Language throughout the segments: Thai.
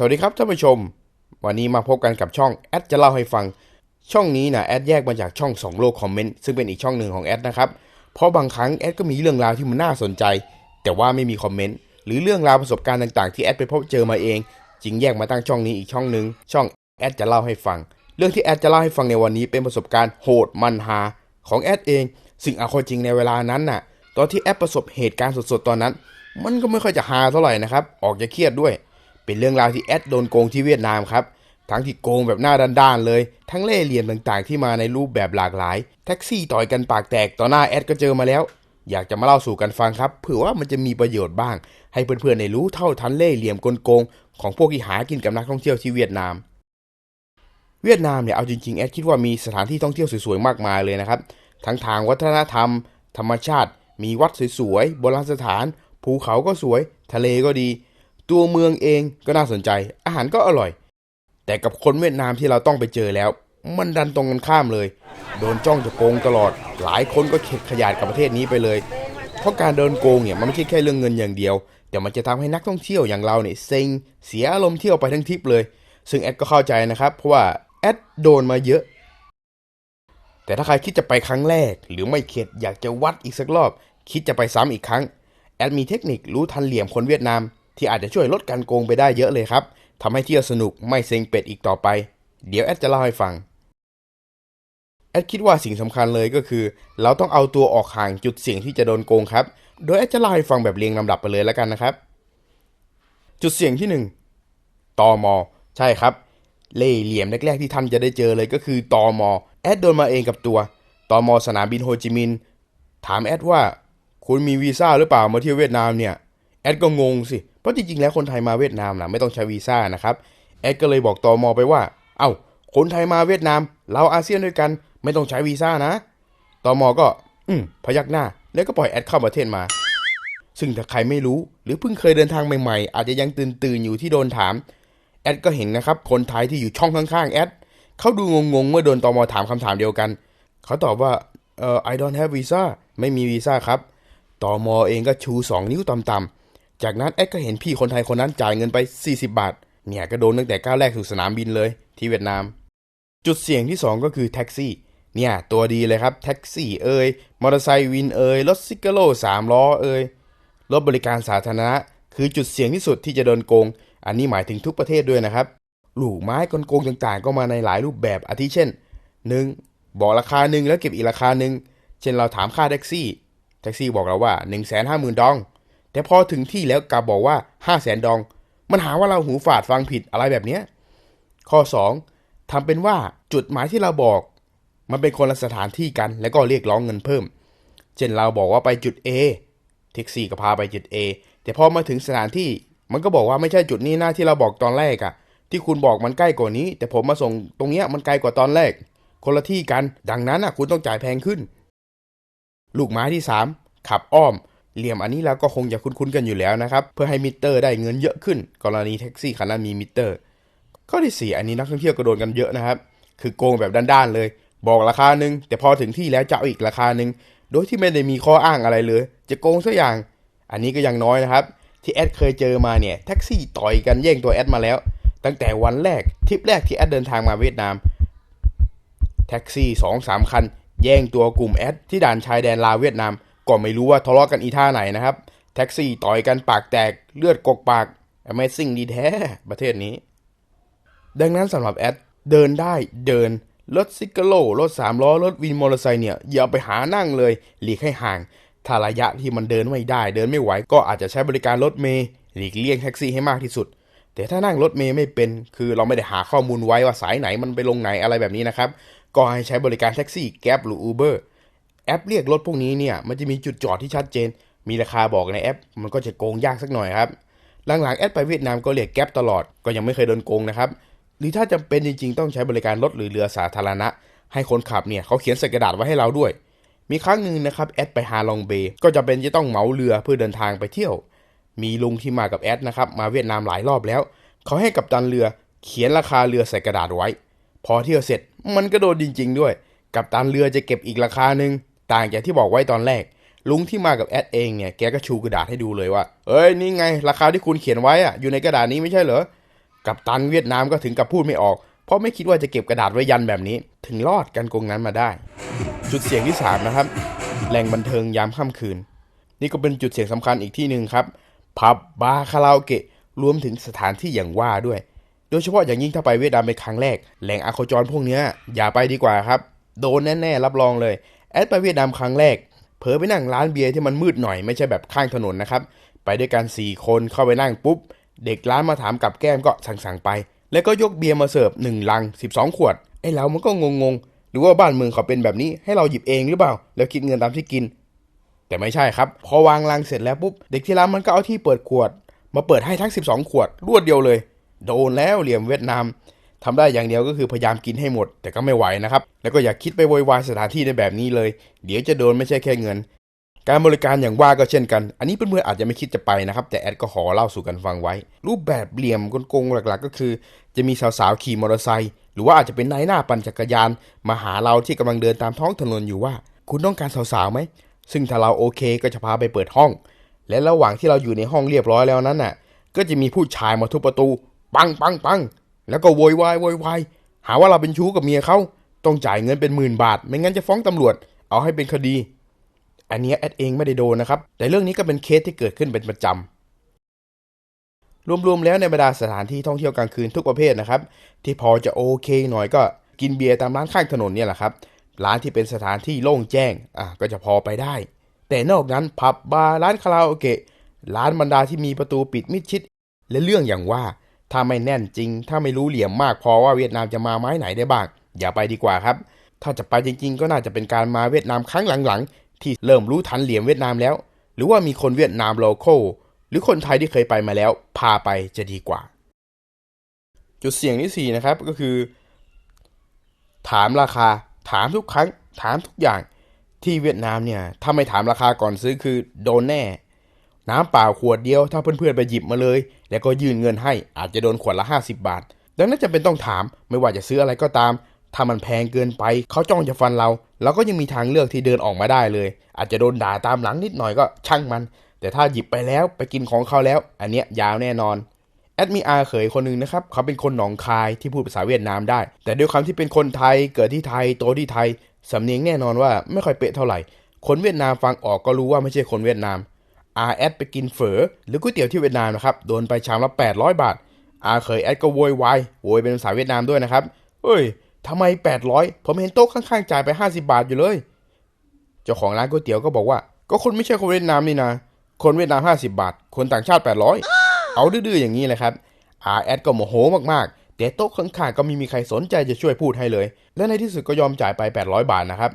สวัสดีครับท่านผู้ชม วันนี้มาพบกันกับช่องแอดจะเล่าให้ฟัง ช่องนี้นะแอดแยกมาจากช่อง 2 โลกคอมเมนต์ซึ่งเป็นอีกช่องหนึ่งของแอดนะครับเพราะบางครั้งแอดก็มีเรื่องราวที่มันน่าสนใจ แต่ว่าไม่มีคอมเมนต์หรือเรื่องราวประสบการณ์ต่างๆ ที่แอดไปพบเจอมาเองจึงแยกมาตั้งช่องนี้อีกช่องหนึ่งช่องแอดจะเล่าให้ฟัง เรื่องที่แอดจะเล่าให้ฟังในวันนี้เป็นประสบการณ์โหดมันฮาของแอดเอง ซึ่งอาเข้าจริงในเวลานั้นน่ะ ตอนที่แอดประสบเหตุการณ์สดๆตอนนั้น มันก็ไม่ค่อยจะฮาเท่าไหร่นะครับออกจะเครียดด้วย เป็นเรื่องราวที่แอดโดนโกงที่เวียดนามครับ ทั้งที่โกงแบบหน้าด้านๆเลย ทั้งเล่ห์เหลี่ยมต่างๆ ที่มาในรูปแบบหลากหลาย แท็กซี่ต่อยกันปากแตกต่อหน้าแอดก็เจอมาแล้ว อยากจะมาเล่าสู่กันฟังครับ เผื่อว่ามันจะมีประโยชน์บ้าง ให้เพื่อนๆได้รู้เท่าทันเล่ห์เหลี่ยมกลโกงของพวกที่หากินกับนักท่องเที่ยวที่เวียดนาม เวียดนามเนี่ยเอาจริงๆแอดคิดว่ามีสถานที่ท่องเที่ยวสวยๆมากมายเลยนะครับ ทั้งทางวัฒนธรรม ธรรมชาติ มีวัดสวยๆโบราณสถาน ภูเขาก็สวย ทะเลก็ดี ตัวเมืองเองก็น่าสนใจ อาหารก็อร่อย แต่กับคนเวียดนามที่เราต้องไปเจอแล้ว มันดันตรงกันข้ามเลย โดนจ้องจะโกงตลอด หลายคนก็เข็ดขยาดกับประเทศนี้ไปเลย เพราะการโดนโกงเนี่ยมันไม่ใช่แค่เรื่องเงินอย่างเดียว แต่มันจะทำให้นักท่องเที่ยวอย่างเราเนี่ยเซ็งเสียอารมณ์เที่ยวไปทั้งทริปเลย ซึ่งแอดก็เข้าใจนะครับ เพราะว่าแอดโดนมาเยอะ แต่ถ้าใครคิดจะไปครั้งแรก หรือไม่เข็ดอยากจะวัดอีกสักรอบ คิดจะไปซ้ำอีกครั้งแอดมีเทคนิครู้ทันเหลี่ยมคนเวียดนาม ที่อาจจะช่วยลดการโกงไปได้เยอะเลยครับทำให้เที่ยวสนุกไม่เซ็งเป็ดอีกต่อไป เดี๋ยวแอดจะเล่าให้ฟัง แอดคิดว่าสิ่งสำคัญเลยก็คือ เราต้องเอาตัวออกห่างจุดเสี่ยงที่จะโดนโกงครับ โดยแอดจะเล่าให้ฟังแบบเรียงลำดับไปเลยแล้วกันนะครับ จุดเสี่ยงที่หนึ่งตอมอใช่ครับ เล่เหลี่ยมแรกๆที่ท่านจะได้เจอเลยก็คือตอมอแอดโดนมาเองกับตัวตอมอสนามบินโฮจิมินห์ถามแอดว่า คุณมีวีซ่าหรือเปล่ามาเที่ยวเวียดนามเนี่ย แอดก็งงสิ ราะจริงๆแล้วคนไทยมาเวียดนามนะไม่ต้องใช้วีซ่านะครับแอดก็เลยบอกตอมอไปว่า เอ้า คนไทยมาเวียดนาม เราอาเซียนด้วยกัน ไม่ต้องใช้วีซ่านะตอมอก็ อืมพยักหน้า แล้วก็ปล่อยแอดเข้าประเทศมา ซึ่งถ้าใครไม่รู้ หรือเพิ่งเคยเดินทางใหม่ๆ อาจจะยังตื่นตื่นๆอยู่ที่โดนถาม แอดก็เห็นนะครับ คนไทยที่อยู่ช่องข้างๆแอดเขาดูงงๆเมื่อโดนตอมอถามคำถามเดียวกัน เขาตอบว่าเอ่อ I don't have visa ไม่มีวีซ่าครับตอมอเองก็ชู 2 นิ้วต่ำๆ จากนั้นแอดก็เห็นพี่คนไทยคนนั้นจ่ายเงินไป 40 บาท เนี่ยก็โดนตั้งแต่ก้าวแรกสู่สนามบินเลยที่เวียดนาม จุดเสี่ยงที่ 2 ก็คือแท็กซี่ เนี่ยตัวดีเลยครับแท็กซี่เอ่ยมอเตอร์ไซค์วินเอ่ยรถซิกเกโร่สามล้อเอ่ยรถบริการสาธารณะ คือจุดเสี่ยงที่สุดที่จะโดนโกง อันนี้หมายถึงทุกประเทศด้วยนะครับลูกไม้กลโกงต่างๆ ก็มาในหลายรูปแบบอาทิเช่น 1. บอกราคาหนึ่งแล้วเก็บอีกราคาหนึ่งเช่นเราถามค่าแท็กซี่แท็กซี่บอกเราว่า 1 5 0 0 0 0ดอง แต่พอถึงที่แล้วกลับบอกว่า5 0 0 0 0 0ดอง มันหาว่าเราหูฝาดฟังผิดอะไรแบบเนี้ยข้อ 2. ทำเป็นว่าจุดหมายที่เราบอก มันเป็นคนละสถานที่กันแล้วก็เรียกร้องเงินเพิ่ม เช่นเราบอกว่าไปจุด A แท็กซี่ก็พาไปจุด A แต่พอมาถึงสถานที่ มันก็บอกว่าไม่ใช่จุดนี้นะที่เราบอกตอนแรกอะที่คุณบอกมันใกล้กว่านี้ แต่ผมมาส่งตรงเนี้ยมันไกลกว่าตอนแรก คนละที่กัน ดังนั้นอะคุณต้องจ่ายแพงขึ้น ลูกไม้ที่ 3 ขับอ้อม เหลี่ยมอันนี้เราก็คงจะคุ้นๆกันอยู่แล้วนะครับ เพื่อให้มิเตอร์ได้เงินเยอะขึ้น กรณีแท็กซี่คันนั้นมีมิเตอร์ ข้อที่ 4 อันนี้นักท่องเที่ยวก็โดนกันเยอะนะครับ คือโกงแบบด้านๆเลย บอกราคาหนึ่งแต่พอถึงที่แล้วจะเอาอีกราคาหนึ่งโดยที่ไม่ได้มีข้ออ้างอะไรเลย จะโกงสักอย่าง อันนี้ก็ยังน้อยนะครับ ที่แอดเคยเจอมาเนี่ยแท็กซี่ต่อยกันแย่งตัวแอดมาแล้ว ตั้งแต่วันแรกทริปแรกที่แอดเดินทางมาเวียดนามแท็กซี่สองสามคัน แย่งตัวกลุ่มแอดที่ด่านชายแดนลาวเวียดนาม ก็ไม่รู้ว่าทะเลาะกันอีท่าไหนนะครับ แท็กซี่ต่อยกันปากแตกเลือดกกปาก Amazing ดีแท้ประเทศนี้ ดังนั้นสำหรับแอดเดินได้เดินรถซิกโลรถสามล้อรถวินมอเตอร์ไซค์เนี่ยอย่าไปหานั่งเลยหลีกให้ห่างถ้าระยะที่มันเดินไม่ได้ เดินไม่ไหวก็อาจจะใช้บริการรถเมล์หลีกเลี่ยงแท็กซี่ให้มากที่สุด แต่ถ้านั่งรถเมย์ไม่เป็นคือเราไม่ได้หาข้อมูลไว้ว่าสายไหนมันไปลงไหนอะไรแบบนี้นะครับ ก็ให้ใช้บริการแท็กซี่แก๊ปหรือ Uber แอปเรียกรถพวกนี้เนี่ยมันจะมีจุดจอดที่ชัดเจน มีราคาบอกในแอป มันก็จะโกงยากสักหน่อยครับหลังๆแอดไปเวียดนามก็เรียกแก๊ปตลอดก็ยังไม่เคยโดนโกงนะครับหรือถ้าจำเป็นจริงๆ ต้องใช้บริการรถหรือเรือสาธารณะ ให้คนขับเนี่ยเขาเขียนใส่กระดาษไว้ให้เราด้วย มีครั้งหนึ่งนะครับแอดไปฮาลองเบย์ก็จะเป็นจะต้องเหมาเรือเพื่อเดินทางไปเที่ยว มีลุงที่มากับแอดนะครับมาเวียดนามหลายรอบแล้วเขาให้กับตันเรือเขียนราคาเรือใส่กระดาษไว้ พอเที่ยวเสร็จมันก็โดนจริง ๆ ด้วย กับตันเรือจะเก็บอีกราคาหนึ่ง ต่างจากที่บอกไว้ตอนแรก ลุงที่มากับแอดเองเนี่ยแกก็ชูกระดาษให้ดูเลยว่า เอ้ยนี่ไง ราคาที่คุณเขียนไว้อะอยู่ในกระดาษนี้ไม่ใช่เหรอกับตันเวียดนามก็ถึงกับพูดไม่ออก เพราะไม่คิดว่าจะเก็บกระดาษไว้ยันแบบนี้ ถึงรอดกันกงนั้นมาได้ จุดเสี่ยงที่ 3 นะครับ แหล่งบันเทิงยามค่ำคืน นี่ก็เป็นจุดเสี่ยงสำคัญอีกที่หนึ่งครับผับบาร์คาราโอเกะรวมถึงสถานที่อย่างว่าด้วย โดยเฉพาะอย่างยิ่งถ้าไปเวียดนามเป็นครั้งแรก แหล่งอะโคจรพวกเนี้ยอย่าไปดีกว่าครับ โดนแน่ๆรับรองเลย แอดไปเวียดนามครั้งแรก เผลอไปนั่งร้านเบียร์ที่มันมืดหน่อยไม่ใช่แบบข้างถนนนะครับ ไปด้วยกัน 4 คนเข้าไปนั่งปุ๊บ เด็กร้านมาถามกับแก้มก็สั่งๆไป แล้วก็ยกเบียร์มาเสิร์ฟ1ลัง 12 ขวด ไอ้เรามันก็งงๆ หรือว่าบ้านเมืองเขาเป็นแบบนี้ให้เราหยิบเองหรือเปล่า แล้วคิดเงินตามที่กิน แต่ไม่ใช่ครับ พอวางลังเสร็จแล้วปุ๊บ เด็กที่ร้านมันก็เอาที่เปิดขวด มาเปิดให้ทั้ง 12 ขวด รวดเดียวเลย โดนแล้วเหลี่ยมเวียดนาม ทำได้อย่างเดียวก็คือพยายามกินให้หมด แต่ก็ไม่ไหวนะครับ แล้วก็อย่าคิดไปโวยวายสถานที่ในแบบนี้เลย เดี๋ยวจะโดนไม่ใช่แค่เงิน การบริการอย่างว่าก็เช่นกัน อันนี้เพื่อนๆอาจจะไม่คิดจะไปนะครับ แต่แอดก็ขอเล่าสู่กันฟังไว้ รูปแบบเหลี่ยมกลๆหลักๆ ก็คือ จะมีสาวๆขี่มอเตอร์ไซค์หรือว่าอาจจะเป็นนายหน้าปั่นจักรยาน มาหาเราที่กำลังเดินตามท้องถนนอยู่ว่า คุณต้องการสาวๆไหมซึ่งถ้าเราโอเคก็จะพาไปเปิดห้อง และระหว่างที่เราอยู่ในห้องเรียบร้อยแล้วนั้นน่ะ ก็จะมีผู้ชายมาทุบประตู ปังปังปัง แล้วก็โวยวายโวยวายหาว่าเราเป็นชู้กับเมียเขาต้องจ่ายเงินเป็นหมื่นบาท ไม่งั้นจะฟ้องตำรวจ เอาให้เป็นคดี อันนี้แอดเองไม่ได้โดนนะครับ แต่เรื่องนี้ก็เป็นเคสที่เกิดขึ้นเป็นประจำรวมๆแล้วในบรรดาสถานที่ท่องเที่ยวกลางคืนทุกประเภทนะครับ ที่พอจะโอเคหน่อยก็กินเบียร์ตามร้านข้างถนนเนี่ยแหละครับ ร้านที่เป็นสถานที่โล่งแจ้งอะก็จะพอไปได้ แต่นอกนั้นผับบาร์ร้านคาราโอเกะร้านบรรดาที่มีประตูปิดมิดชิด และเรื่องอย่างว่า ถ้าไม่แน่นจริง ถ้าไม่รู้เหลี่ยมมากพอว่าเวียดนามจะมาไม้ไหนได้บ้าง อย่าไปดีกว่าครับ ถ้าจะไปจริงๆ ก็น่าจะเป็นการมาเวียดนามครั้งหลังๆ ที่เริ่มรู้ทันเหลี่ยมเวียดนามแล้ว หรือว่ามีคนเวียดนามโลโก้หรือคนไทยที่เคยไปมาแล้ว พาไปจะดีกว่า จุดเสี่ยงที่สี่นะครับก็คือ ถามราคา ถามทุกครั้ง ถามทุกอย่างที่เวียดนามเนี่ยถ้าไม่ถามราคาก่อนซื้อคือโดนแน่ น้ำเปล่าขวดเดียวถ้าเพื่อนๆไปหยิบมาเลย แล้วก็ยื่นเงินให้อาจจะโดนขวดละ 50 บาท ดังนั้นจะเป็นต้องถามไม่ว่าจะซื้ออะไรก็ตาม ถ้ามันแพงเกินไปเขาจ้องจะฟันเราเราก็ยังมีทางเลือกที่เดินออกมาได้เลย อาจจะโดนด่าตามหลังนิดหน่อยก็ช่างมัน แต่ถ้าหยิบไปแล้วไปกินของเขาแล้ว อันเนี้ยยาวแน่นอนแอดมีอาเขยคนหนึ่งนะครับ เขาเป็นคนหนองคายที่พูดภาษาเวียดนามได้ แต่ด้วยความที่เป็นคนไทยเกิดที่ไทยโตที่ไทยสำเนียงแน่นอนว่าไม่ค่อยเป๊ะเท่าไหร่ คนเวียดนามฟังออกก็รู้ว่าไม่ใช่คนเวียดนาม อาแอดไปกินเฝอหรือก๋วยเตี๋ยวที่เวียดนามนะครับโดนไปชามละ 800 บาทอาเขยแอดก็โวยวายโวยเป็นภาษาเวียดนามด้วยนะครับเฮ้ยทำไม 800 ผมเห็นโต๊ะข้างๆจ่ายไป 50 บาทอยู่เลย เจ้าของร้านก๋วยเตี๋ยวก็บอกว่า ก็คนไม่ใช่คนเวียดนามนี่นะ คนเวียดนาม 50 บาท คนต่างชาติ 800 เอาดื้อๆอย่างนี้เลยครับอาแอดก็โมโหมากๆ แต่โต๊ะข้างๆก็ไม่มีใครสนใจจะช่วยพูดให้เลย และในที่สุดก็ยอมจ่ายไป 800 บาทนะครับ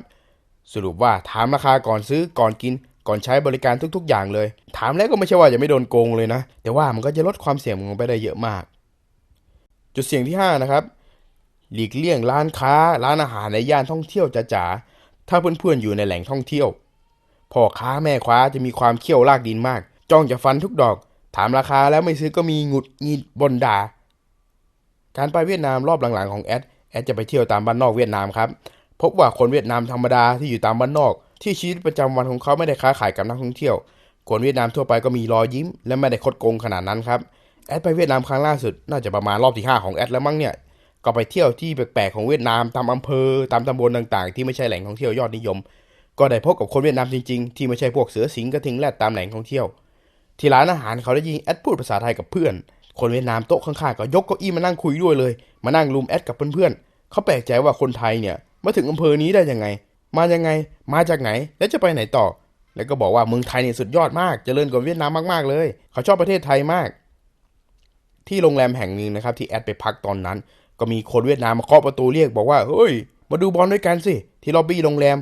สรุปว่าถามราคาก่อนซื้อก่อนกิน ก่อนใช้บริการทุก ๆ อย่างเลย ถามแล้วก็ไม่ใช่ว่าจะไม่โดนโกงเลยนะ แต่ว่ามันก็จะลดความเสี่ยงลงไปได้เยอะมาก จุดเสี่ยงที่ 5 นะครับ หลีกเลี่ยงร้านค้า ร้านอาหารในย่านท่องเที่ยวจ๋าๆ ถ้าเพื่อนๆอยู่ในแหล่งท่องเที่ยว พ่อค้าแม่ค้าจะมีความเขี้ยวลากดินมาก จ้องจะฟันทุกดอก ถามราคาแล้วไม่ซื้อก็มีหงุดหงิดบนด่า การไปเวียดนามรอบหลังๆของแอด แอดจะไปเที่ยวตามบ้านนอกเวียดนามครับ พบว่าคนเวียดนามธรรมดาที่อยู่ตามบ้านนอก ที่ชีวิตประจำวันของเขาไม่ได้ค้าขายกับนักท่องเที่ยว คนเวียดนามทั่วไปก็มีรอยยิ้ม และไม่ได้คดโกงขนาดนั้นครับ แอดไปเวียดนามครั้งล่าสุด น่าจะประมาณรอบที่ห้าของแอดแล้วมั้งเนี่ย ก็ไปเที่ยวที่แปลกๆของเวียดนามตามอำเภอตามตำบลต่างๆ ที่ไม่ใช่แหล่งท่องเที่ยวยอดนิยม ก็ได้พบกับคนเวียดนามจริงๆ ที่ไม่ใช่พวกเสือสิงกระทิงแรดตามแหล่งท่องเที่ยว ที่ร้านอาหารเขาได้ยินแอดพูดภาษาไทยกับเพื่อน คนเวียดนามโต๊ะข้างๆก็ยกเก้าอี้มานั่งคุยด้วยเลย มานั่งรุมแอดกับเพื่อนๆเขาแปลกใจว่าคนไทยเนี่ยมาถึงอำเภอนี้ได้ยังไง มายังไง มาจากไหน แล้วจะไปไหนต่อ แล้วก็บอกว่าเมืองไทยเนี่ยสุดยอดมากเจริญกว่าเวียดนามมากๆเลย เขาชอบประเทศไทยมาก ที่โรงแรมแห่งหนึ่งนะครับ ที่แอดไปพักตอนนั้น ก็มีคนเวียดนามมาเคาะประตูเรียกบอกว่าเฮ้ย มาดูบอลด้วยกันสิ ที่ล็อบบี้โรงแรม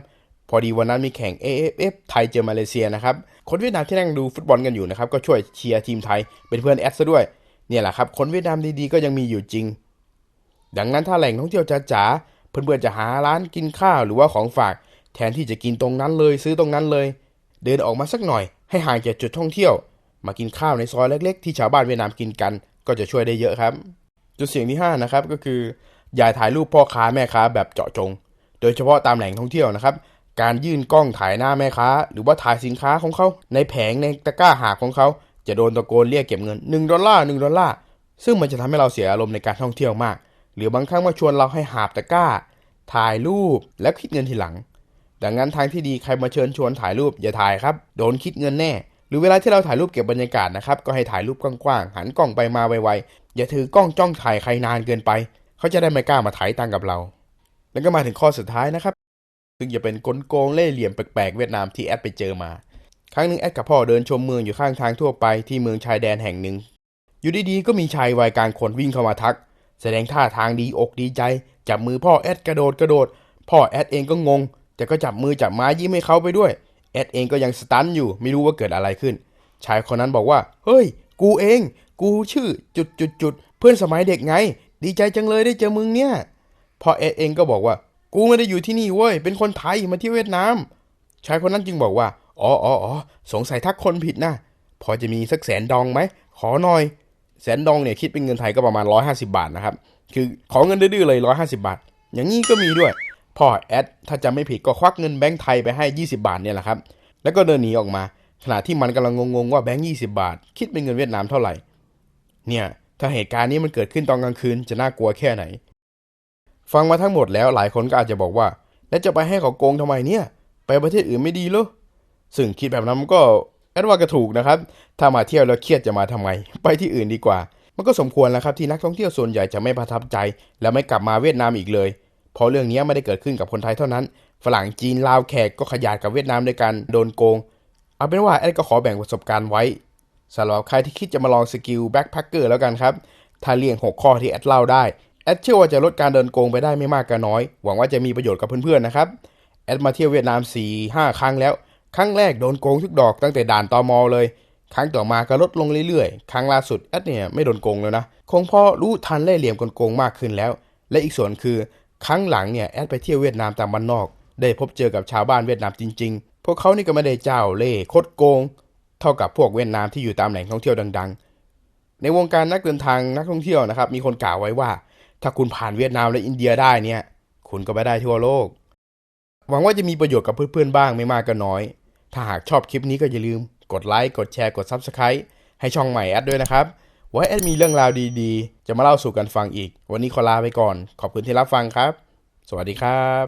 พอดีวันนั้นมีแข่ง AFF ไทยเจอมาเลเซียนะครับ คนเวียดนามที่นั่งดูฟุตบอลกันอยู่นะครับ ก็ช่วยเชียร์ทีมไทย เป็นเพื่อนแอดซะด้วย เนี่ยแหละครับ คนเวียดนามดีๆก็ยังมีอยู่จริง ดังนั้นถ้าแหล่งท่องเที่ยวจ๋า เพื่อนๆจะหาร้านกินข้าวหรือว่าของฝาก แทนที่จะกินตรงนั้นเลยซื้อตรงนั้นเลย เดินออกมาสักหน่อย ให้ห่างจากจุดท่องเที่ยว มากินข้าวในซอยเล็กๆ ที่ชาวบ้านเวียดนามกินกัน ก็จะช่วยได้เยอะครับ จุดเสี่ยงที่5นะครับก็คืออย่าถ่ายรูปพ่อค้าแม่ค้าแบบเจาะจง โดยเฉพาะตามแหล่งท่องเที่ยวนะครับ การยื่นกล้องถ่ายหน้าแม่ค้า หรือว่าถ่ายสินค้าของเขาในแผงในตะกร้าหาของเขาจะโดนตะโกนเรียกเก็บเงิน1ดอลลาร์1ดอลลาร์ซึ่งมันจะทำให้เราเสียอารมณ์ในการท่องเที่ยวมาก หรือบางครั้งมาชวนเราให้หาบตะกร้า ถ่ายรูปและคิดเงินทีหลัง ดังนั้นทางที่ดีใครมาเชิญชวนถ่ายรูปอย่าถ่ายครับ โดนคิดเงินแน่ หรือเวลาที่เราถ่ายรูปเก็บบรรยากาศนะครับ ก็ให้ถ่ายรูปกว้างๆ หันกล้องไปมาไวๆ อย่าถือกล้องจ้องถ่ายใครนานเกินไป เขาจะได้ไม่กล้ามาถ่ายตังกับเรา แล้วก็มาถึงข้อสุดท้ายนะครับ ซึ่งจะเป็นกลโกงเล่เหลี่ยมแปลกๆเวียดนามที่แอดไปเจอมา ครั้งหนึ่งแอดกับพ่อเดินชมเมืองอยู่ข้างทางทั่วไปที่เมืองชายแดนแห่งหนึ่ง อยู่ดีๆก็มีชายวัยกลางคนวิ่งเข้ามาทัก แสดงท่าทางดีอกดีใจ จับมือพ่อแอดกระโดดกระโดด พ่อแอดเองก็งง แต่ก็จับมือจับไม้ยิ้มให้เขาไปด้วย แอดเองก็ยังสตันอยู่ ไม่รู้ว่าเกิดอะไรขึ้น ชายคนนั้นบอกว่า เฮ้ย กูเอง กูชื่อจุดจุดจุดเพื่อนสมัยเด็กไง ดีใจจังเลยได้เจอมึงเนี่ยพ่อแอดเองก็บอกว่า กูไม่ได้อยู่ที่นี่เว้ย เป็นคนไทยมาที่เวียดนาม ชายคนนั้นจึงบอกว่า อ๋ออ๋อสงสัยทักคนผิดนะ พอจะมีสักแสนดองไหม ขอหน่อย แสนดองเนี่ยคิดเป็นเงินไทยก็ประมาณ 150 บาทนะครับ คือขอเงินดื้อเลย 150 บาท อย่างนี้ก็มีด้วย พ่อแอดถ้าจำไม่ผิดก็ควักเงินแบงค์ไทยไปให้ 20 บาทเนี่ยแหละครับ แล้วก็เดินหนีออกมา ขณะที่มันกำลังงงๆว่าแบงค์20 บาท คิดเป็นเงินเวียดนามเท่าไหร่ เนี่ยถ้าเหตุการณ์นี้มันเกิดขึ้นตอนกลางคืนจะน่ากลัวแค่ไหน ฟังมาทั้งหมดแล้วหลายคนก็อาจจะบอกว่า แล้วจะไปให้เขาโกงทำไมเนี่ย ไปประเทศอื่นไม่ดีหรอซึ่งคิดแบบนั้นก็ แอดว่าก็ถูกนะครับ ถ้ามาเที่ยวแล้วเครียดจะมาทำไม ไปที่อื่นดีกว่า มันก็สมควรแล้วครับที่นักท่องเที่ยวส่วนใหญ่จะไม่ประทับใจ และไม่กลับมาเวียดนามอีกเลย เพราะเรื่องนี้ไม่ได้เกิดขึ้นกับคนไทยเท่านั้น ฝรั่งจีนลาวแขกก็ขยาดกับเวียดนามด้วยกันโดนโกง เอาเป็นว่าแอดก็ขอแบ่งประสบการณ์ไว้สำหรับใครที่คิดจะมาลองสกิลแบ็คแพคเกอร์แล้วกันครับ ถ้าเลี่ยง6ข้อที่แอดเล่าได้ แอดเชื่อว่าจะลดการเดินโกงไปได้ไม่มากก็น้อย หวังว่าจะมีประโยชน์กับเพื่อนๆนะครับ แอดมาเที่ยวเวียดนาม4-5 ครั้งแล้ว ครั้งแรกโดนโกงทุกดอกตั้งแต่ด่านตอมอเลย ครั้งต่อมาก็ลดลงเรื่อยๆ ครั้งล่าสุดแอดเนี่ยไม่โดนโกงแล้วนะ คงพราะรู้ทันเล่เหลี่ยมกลโกงมากขึ้นแล้ว และอีกส่วนคือครั้งหลังเนี่ยแอดไปเที่ยวเวียดนามตามบ้านนอก ได้พบเจอกับชาวบ้านเวียดนามจริง ๆ พวกเขานี่ก็ไม่ได้เจ้าเล่ห์คดโกง เท่ากับพวกเวียดนามที่อยู่ตามแหล่งท่องเที่ยวดัง ๆ ในวงการนักเดินทางนักท่องเที่ยวนะครับมีคนกล่าวไว้ว่า ถ้าคุณผ่านเวียดนามและอินเดียได้เนี่ย คุณก็ไปได้ทั่วโลกหวังว่าจะมีประโยชน์กับเพื่อนๆบ้างไม่มากก็น้อย ถ้าหากชอบคลิปนี้ก็อย่าลืมกดไลค์ กดแชร์ กด Subscribe ให้ช่องใหม่แอดด้วยนะครับ ไว้แอดมีเรื่องราวดีๆ จะมาเล่าสู่กันฟังอีก วันนี้ขอลาไปก่อน ขอบคุณที่รับฟังครับ สวัสดีครับ